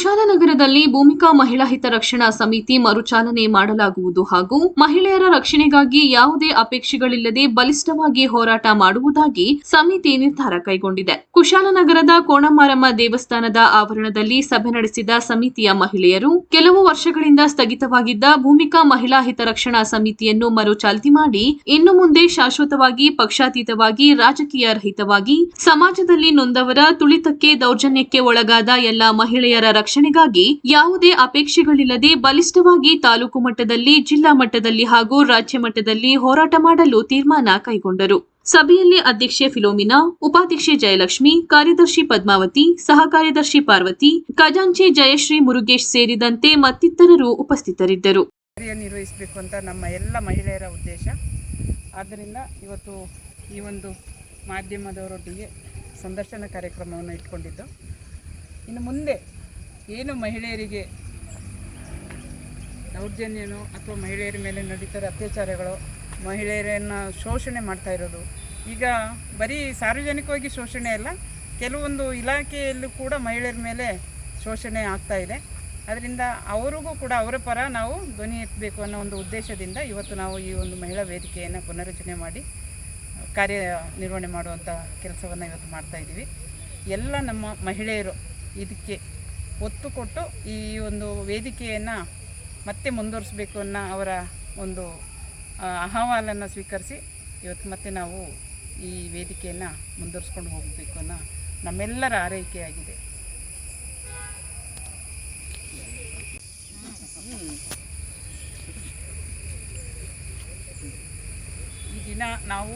ಕುಶಾಲನಗರದಲ್ಲಿ ಭೂಮಿಕಾ ಮಹಿಳಾ ಹಿತರಕ್ಷಣಾ ಸಮಿತಿ ಮರುಚಾಲನೆ ಮಾಡಲಾಗುವುದು ಹಾಗೂ ಮಹಿಳೆಯರ ರಕ್ಷಣೆಗಾಗಿ ಯಾವುದೇ ಅಪೇಕ್ಷೆಗಳಿಲ್ಲದೆ ಬಲಿಷ್ಠವಾಗಿ ಹೋರಾಟ ಮಾಡುವುದಾಗಿ ಸಮಿತಿ ನಿರ್ಧಾರ ಕೈಗೊಂಡಿದೆ. ಕುಶಾಲನಗರದ ಕೋಣಮಾರಮ್ಮ ದೇವಸ್ಥಾನದ ಆವರಣದಲ್ಲಿ ಸಭೆ ನಡೆಸಿದ ಸಮಿತಿಯ ಮಹಿಳೆಯರು ಕೆಲವು ವರ್ಷಗಳಿಂದ ಸ್ಥಗಿತವಾಗಿದ್ದ ಭೂಮಿಕಾ ಮಹಿಳಾ ಹಿತರಕ್ಷಣಾ ಸಮಿತಿಯನ್ನು ಮರುಚಾಲ್ತಿ ಮಾಡಿ ಇನ್ನು ಮುಂದೆ ಶಾಶ್ವತವಾಗಿ, ಪಕ್ಷಾತೀತವಾಗಿ, ರಾಜಕೀಯ ರಹಿತವಾಗಿ, ಸಮಾಜದಲ್ಲಿ ನೊಂದವರ ತುಳಿತಕ್ಕೆ ದೌರ್ಜನ್ಯಕ್ಕೆ ಒಳಗಾದ ಎಲ್ಲ ಮಹಿಳೆಯರ ರಕ್ಷಣೆಗಾಗಿ ಯಾವುದೇ ಅಪೇಕ್ಷೆಗಳಿಲ್ಲದೆ ಬಲಿಷ್ಠವಾಗಿ ತಾಲೂಕು ಮಟ್ಟದಲ್ಲಿ, ಜಿಲ್ಲಾ ಮಟ್ಟದಲ್ಲಿ ಹಾಗೂ ರಾಜ್ಯ ಮಟ್ಟದಲ್ಲಿ ಹೋರಾಟ ಮಾಡಲು ತೀರ್ಮಾನ ಕೈಗೊಂಡರು. ಸಭೆಯಲ್ಲಿ ಅಧ್ಯಕ್ಷೆ ಫಿಲೋಮಿನಾ, ಉಪಾಧ್ಯಕ್ಷೆ ಜಯಲಕ್ಷ್ಮಿ, ಕಾರ್ಯದರ್ಶಿ ಪದ್ಮಾವತಿ ಸಹ ಕಾರ್ಯದರ್ಶಿ ಪಾರ್ವತಿ, ಖಜಾಂಚಿ ಜಯಶ್ರೀ ಮುರುಗೇಶ್ ಸೇರಿದಂತೆ ಮತ್ತಿತರರು ಉಪಸ್ಥಿತರಿದ್ದರು. ಕಾರ್ಯನಿರ್ವಹಿಸಬೇಕು ಅಂತ ನಮ್ಮ ಎಲ್ಲ ಮಹಿಳೆಯರ ಉದ್ದೇಶ. ಆದ್ದರಿಂದ ಇವತ್ತು ಈ ಒಂದು ಮಾಧ್ಯಮದವರೊಟ್ಟಿಗೆ ಸಂದರ್ಶನ ಕಾರ್ಯಕ್ರಮವನ್ನು ಇಟ್ಕೊಂಡಿದ್ದು. ಇನ್ನು ಮುಂದೆ ಏನು ಮಹಿಳೆಯರಿಗೆ ದೌರ್ಜನ್ಯನು ಅಥವಾ ಮಹಿಳೆಯರ ಮೇಲೆ ನಡೀತಾರೆ ಅತ್ಯಾಚಾರಗಳು ಮಹಿಳೆಯರನ್ನು ಶೋಷಣೆ ಮಾಡ್ತಾ ಇರೋದು. ಈಗ ಬರೀ ಸಾರ್ವಜನಿಕವಾಗಿ ಶೋಷಣೆ ಅಲ್ಲ, ಕೆಲವೊಂದು ಇಲಾಖೆಯಲ್ಲೂ ಕೂಡ ಮಹಿಳೆಯರ ಮೇಲೆ ಶೋಷಣೆ ಆಗ್ತಾ ಇದೆ. ಅದರಿಂದ ಅವರಿಗೂ ಕೂಡ ಅವರ ಪರ ನಾವು ಧ್ವನಿ ಎತ್ತಬೇಕು ಅನ್ನೋ ಒಂದು ಉದ್ದೇಶದಿಂದ ಇವತ್ತು ನಾವು ಈ ಒಂದು ಮಹಿಳಾ ವೇದಿಕೆಯನ್ನು ಪುನರಚನೆ ಮಾಡಿ, ಕಾರ್ಯ ನಿರ್ವಹಣೆ ಮಾಡುವಂಥ ಕೆಲಸವನ್ನು ಇವತ್ತು ಮಾಡ್ತಾ ಇದ್ದೀವಿ. ಎಲ್ಲ ನಮ್ಮ ಮಹಿಳೆಯರು ಇದಕ್ಕೆ ಒತ್ತು ಕೊಟ್ಟು ಈ ಒಂದು ವೇದಿಕೆಯನ್ನು ಮತ್ತೆ ಮುಂದುವರಿಸಬೇಕು ಅನ್ನೋ ಅವರ ಒಂದು ಅಹವಾಲನ್ನು ಸ್ವೀಕರಿಸಿ ಇವತ್ತು ಮತ್ತೆ ನಾವು ಈ ವೇದಿಕೆಯನ್ನು ಮುಂದುವರಿಸ್ಕೊಂಡು ಹೋಗಬೇಕು ಅನ್ನೋ ನಮ್ಮೆಲ್ಲರ ಆರೈಕೆಯಾಗಿದೆ. ಈ ದಿನ ನಾವು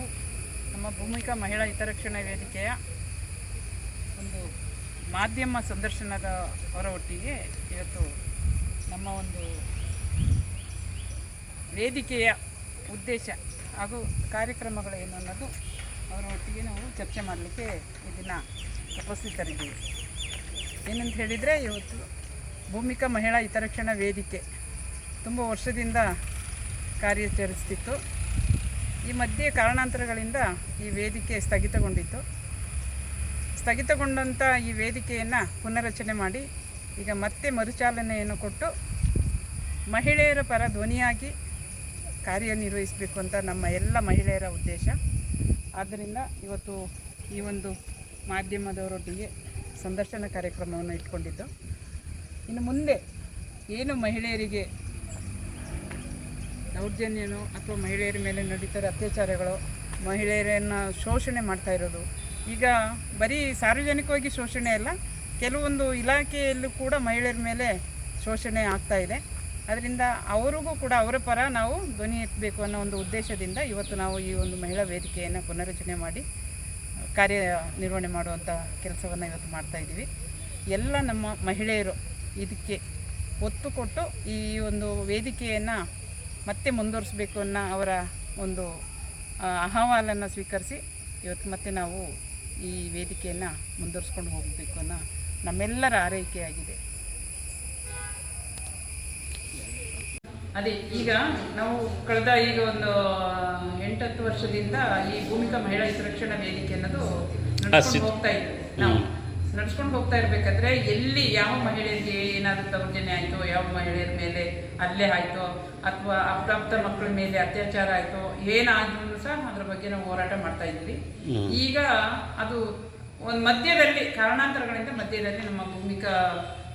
ನಮ್ಮ ಭೂಮಿಕಾ ಮಹಿಳಾ ಹಿತರಕ್ಷಣಾ ವೇದಿಕೆಯ ಒಂದು ಮಾಧ್ಯಮ ಸಂದರ್ಶನದ ಅವರ ಒಟ್ಟಿಗೆ ಇವತ್ತು ನಮ್ಮ ಒಂದು ವೇದಿಕೆಯ ಉದ್ದೇಶ ಹಾಗೂ ಕಾರ್ಯಕ್ರಮಗಳು ಏನು ಅನ್ನೋದು ಅವರ ಒಟ್ಟಿಗೆ ನಾವು ಚರ್ಚೆ ಮಾಡಲಿಕ್ಕೆ ಇದನ್ನು ಉಪಸ್ಥಿತರಿದ್ದೀವಿ. ಏನಂತ ಹೇಳಿದರೆ ಇವತ್ತು ಭೂಮಿಕಾ ಮಹಿಳಾ ಹಿತರಕ್ಷಣಾ ವೇದಿಕೆ ತುಂಬ ವರ್ಷದಿಂದ ಕಾರ್ಯಾಚರಿಸ್ತಿತ್ತು. ಈ ಮಧ್ಯೆ ಕಾರಣಾಂತರಗಳಿಂದ ಈ ವೇದಿಕೆ ಸ್ಥಗಿತಗೊಂಡಿತ್ತು. ಸ್ಥಗಿತಗೊಂಡಂಥ ಈ ವೇದಿಕೆಯನ್ನು ಪುನರಚನೆ ಮಾಡಿ ಈಗ ಮತ್ತೆ ಮರುಚಾಲನೆಯನ್ನು ಕೊಟ್ಟು ಮಹಿಳೆಯರ ಪರ ಧ್ವನಿಯಾಗಿ ಕಾರ್ಯನಿರ್ವಹಿಸಬೇಕು ಅಂತ ನಮ್ಮ ಎಲ್ಲ ಮಹಿಳೆಯರ ಉದ್ದೇಶ. ಆದ್ದರಿಂದ ಇವತ್ತು ಈ ಒಂದು ಮಾಧ್ಯಮದವರೊಟ್ಟಿಗೆ ಸಂದರ್ಶನ ಕಾರ್ಯಕ್ರಮವನ್ನು ಇಟ್ಕೊಂಡಿದ್ದು. ಇನ್ನು ಮುಂದೆ ಏನು ಮಹಿಳೆಯರಿಗೆ ದೌರ್ಜನ್ಯನೋ ಅಥವಾ ಮಹಿಳೆಯರ ಮೇಲೆ ನಡೀತಾರೆ ಅತ್ಯಾಚಾರಗಳು ಮಹಿಳೆಯರನ್ನು ಶೋಷಣೆ ಮಾಡ್ತಾ ಇರೋದು ಈಗ ಬರೀ ಸಾರ್ವಜನಿಕವಾಗಿ ಶೋಷಣೆ ಅಲ್ಲ, ಕೆಲವೊಂದು ಇಲಾಖೆಯಲ್ಲೂ ಕೂಡ ಮಹಿಳೆಯರ ಮೇಲೆ ಶೋಷಣೆ ಆಗ್ತಾ ಇದೆ. ಅದರಿಂದ ಅವರಿಗೂ ಕೂಡ ಅವರ ಪರ ನಾವು ಧ್ವನಿ ಎತ್ತಬೇಕು ಅನ್ನೋ ಒಂದು ಉದ್ದೇಶದಿಂದ ಇವತ್ತು ನಾವು ಈ ಒಂದು ಮಹಿಳಾ ವೇದಿಕೆಯನ್ನು ಪುನರಚನೆ ಮಾಡಿ, ಕಾರ್ಯ ನಿರ್ವಹಣೆ ಮಾಡುವಂಥ ಕೆಲಸವನ್ನು ಇವತ್ತು ಮಾಡ್ತಾ ಇದ್ದೀವಿ. ಎಲ್ಲ ನಮ್ಮ ಮಹಿಳೆಯರು ಇದಕ್ಕೆ ಒತ್ತು ಕೊಟ್ಟು ಈ ಒಂದು ವೇದಿಕೆಯನ್ನು ಮತ್ತೆ ಮುಂದುವರಿಸಬೇಕು ಅನ್ನೋ ಅವರ ಒಂದು ಅಹವಾಲನ್ನು ಸ್ವೀಕರಿಸಿ ಇವತ್ತು ಮತ್ತೆ ನಾವು ಈ ವೇದಿಕೆಯನ್ನು ಮುಂದುವರಿಸ್ಕೊಂಡು ಹೋಗಬೇಕು ಅನ್ನೋ ನಮ್ಮೆಲ್ಲರ ಆರೈಕೆಯಾಗಿದೆ. ಅದೇ ಈಗ ನಾವು ಕಳೆದ ಈಗ ಒಂದು ಎಂಟತ್ತು ವರ್ಷದಿಂದ ಈ ಭೂಮಿಕ ಮಹಿಳಾ ಹಿತರಕ್ಷಣಾ ವೇದಿಕೆ ಅನ್ನೋದು ಹೋಗ್ತಾ ಇದ್ದೀವಿ ನಾವು. ನಡ್ಸ್ಕೊಂಡು ಹೋಗ್ತಾ ಇರ್ಬೇಕಾದ್ರೆ ಎಲ್ಲಿ ಯಾವ ಮಹಿಳೆಯರಿಗೆ ಏನಾದರೂ ದೌರ್ಜನ್ಯ ಆಯಿತು ಯಾವ ಮಹಿಳೆಯರ ಮೇಲೆ ಅಲ್ಲೇ ಆಯಿತು ಅಥವಾ ಅಪ್ರಾಪ್ತ ಮಕ್ಕಳ ಮೇಲೆ ಅತ್ಯಾಚಾರ ಆಯಿತು ಏನಾದ್ರೂ ಸಹ ಅದ್ರ ಬಗ್ಗೆ ನಾವು ಹೋರಾಟ ಮಾಡ್ತಾ ಇದ್ವಿ. ಈಗ ಅದು ಒಂದು ಮಧ್ಯದಲ್ಲಿ ಕಾರಣಾಂತರಗಳಿಂದ ಮಧ್ಯದಲ್ಲಿ ನಮ್ಮ ಭೂಮಿಕಾ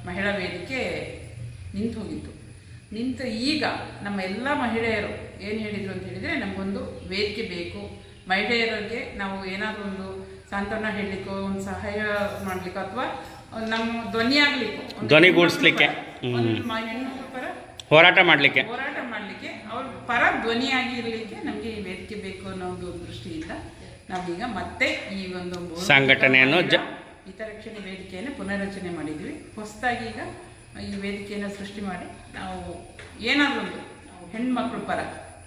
ಮಹಿಳಾ ವೇದಿಕೆ ನಿಂತು ಹೋಗಿತ್ತು. ನಿಂತು ಈಗ ನಮ್ಮ ಎಲ್ಲ ಮಹಿಳೆಯರು ಏನು ಹೇಳಿದ್ರು ಅಂತ ಹೇಳಿದರೆ ನಮಗೊಂದು ವೇದಿಕೆ ಬೇಕು. ಮಹಿಳೆಯರಿಗೆ ನಾವು ಏನಾದರೂ ಒಂದು ಸಾಂತ್ವನ ಹೇಳಲಿಕ್ಕೋ ಒಂದು ಸಹಾಯ ಮಾಡಲಿಕ್ಕೋ ಅಥವಾ ನಮ್ಮ ಧ್ವನಿ ಆಗ್ಲಿಕ್ಕೋ ಧ್ವನಿ ಧ್ವನಿಗೂಡಿಸ್ಲಿಕ್ಕೆ. ಪರ ಹೋರಾಟ ಮಾಡಲಿಕ್ಕೆ. ಹೋರಾಟ ಮಾಡಲಿಕ್ಕೆ ಅವ್ರ ಪರ ಧ್ವನಿಯಾಗಿ ಇರಲಿಕ್ಕೆ ನಮಗೆ ಈ ವೇದಿಕೆ ಬೇಕು ಅನ್ನೋ ಒಂದು ದೃಷ್ಟಿಯಿಂದ ನಾವೀಗ ಮತ್ತೆ ಈ ಒಂದು ಸಂಘಟನೆಯನ್ನು ಜ- ಹಿತರಕ್ಷಣೆ ವೇದಿಕೆಯನ್ನು ಪುನರ್ರಚನೆ ಮಾಡಿದ್ವಿ. ಹೊಸದಾಗಿ ಈಗ ಈ ವೇದಿಕೆಯನ್ನು ಸೃಷ್ಟಿ ಮಾಡಿ ನಾವು ಏನಾದರೂ ಒಂದು ಹೆಣ್ಮಕ್ಳ ಪರ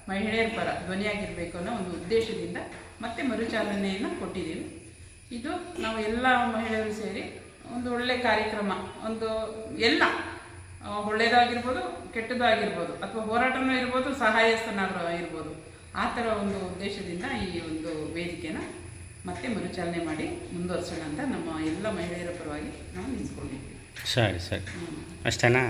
ಮಹಿಳೆಯರ ಪರ ಧ್ವನಿಯಾಗಿರಬೇಕು ಅನ್ನೋ ಒಂದು ಉದ್ದೇಶದಿಂದ ಮತ್ತೆ ಮರುಚಾಲನೆಯನ್ನು ಕೊಟ್ಟಿದ್ದೀವಿ. ಇದು ನಾವು ಎಲ್ಲ ಮಹಿಳೆಯರು ಸೇರಿ ಒಂದು ಒಳ್ಳೆ ಕಾರ್ಯಕ್ರಮ ಒಂದು ಎಲ್ಲ ಒಳ್ಳೆಯದಾಗಿರ್ಬೋದು ಕೆಟ್ಟದಾಗಿರ್ಬೋದು ಅಥವಾ ಹೋರಾಟನೂ ಇರ್ಬೋದು ಸಹಾಯಸ್ಥನಾದರೂ ಇರ್ಬೋದು ಆ ಥರ ಒಂದು ಉದ್ದೇಶದಿಂದ ಈ ಒಂದು ವೇದಿಕೆನ ಮತ್ತೆ ಮರುಚಾಲನೆ ಮಾಡಿ ಮುಂದುವರ್ಸೋಣ ಅಂತ ನಮ್ಮ ಎಲ್ಲ ಮಹಿಳೆಯರ ಪರವಾಗಿ ನಾವು ನಿಂತ್ಕೊಂಡಿದ್ದೀವಿ. ಸರಿ ಸರಿ. ಅಷ್ಟೇನಾ?